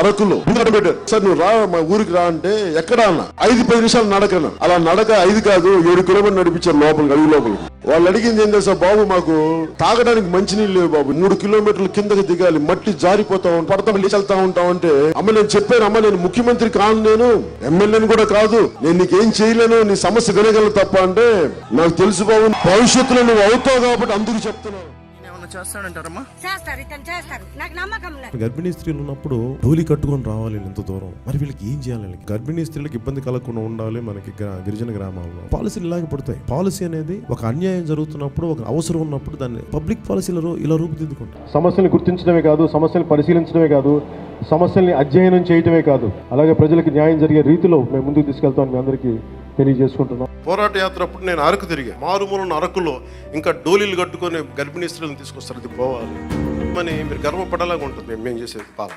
అరకులో పెట్టారు సార్ నువ్వు రా మా ఊరికి రా అంటే ఎక్కడ అన్న? ఐదు పది నిమిషాలు నడకన? అలా నడక ఐదు కాదు ఏడు కిలోమీటర్ నడిపించారు లోపలికి అడవి లోపలికి. వాళ్ళు అడిగింది ఏం తెలుసా? బాబు మాకు తాగడానికి మంచినీళ్ళు లేవు బాబు. మూడు కిలోమీటర్లు కిందకి దిగాలి మట్టి జారిపోతా ఉంటాం పడతాం లేచి వెళ్తా ఉంటాం అంటే అమ్మ నేను చెప్పాను అమ్మ నేను ముఖ్యమంత్రి కాను నేను ఎమ్మెల్యేని కూడా కాదు. నేను నీకేం చేయలేను నీ సమస్య వినగలను తప్ప అంటే నాకు తెలుసు బాబు భవిష్యత్తులో నువ్వు అవుతావు కాబట్టి అందుకు చెప్తున్నావు చేస్తాడంటారమ్మా? చేస్తారు ఇతను చేస్తారు. నాకు నమ్మకం లేదు. గర్భిణీ స్త్రీలు ఉన్నప్పుడు డోలి కట్టుకొని రావాలి ఇంత దూరం. మరి వీళ్ళకి ఏం చేయాలి? గర్భిణీ స్త్రీలకు ఇబ్బంది కలగకుండా ఉండాలి మనకి గ్రా- గిరిజన గ్రామాల్లో. పాలసీలు ఇలాగే పడతాయి. పాలసీ అనేది ఒక అన్యాయం జరుగుతున్నప్పుడు ఒక అవసరం ఉన్నప్పుడు దాన్ని పబ్లిక్ పాలసీలు ఇలా రూపుదిద్దుకుంటారు. సమస్యల్ని గుర్తించడమే కాదు సమస్యల్ని పరిశీలించడమే కాదు సమస్యల్ని అధ్యయనం చేయడమే కాదు. అలాగే ప్రజలకు న్యాయం జరిగే రీతిలో మేము ముందుకు తీసుకెళ్తామని మీ అందరికీ తెలియజేసుకుంటున్నాం. పోరాట యాత్ర అప్పుడు నేను అరకు తిరిగా. మారుమూలన్న అరకులో ఇంకా డోలీలు కట్టుకొని గర్భిణీ స్త్రీలను తీసుకొస్తారు. ఇది పోవాలి. అని మీరు గర్వపడేలాగా ఉంటుంది. మేము చేసేది పాలన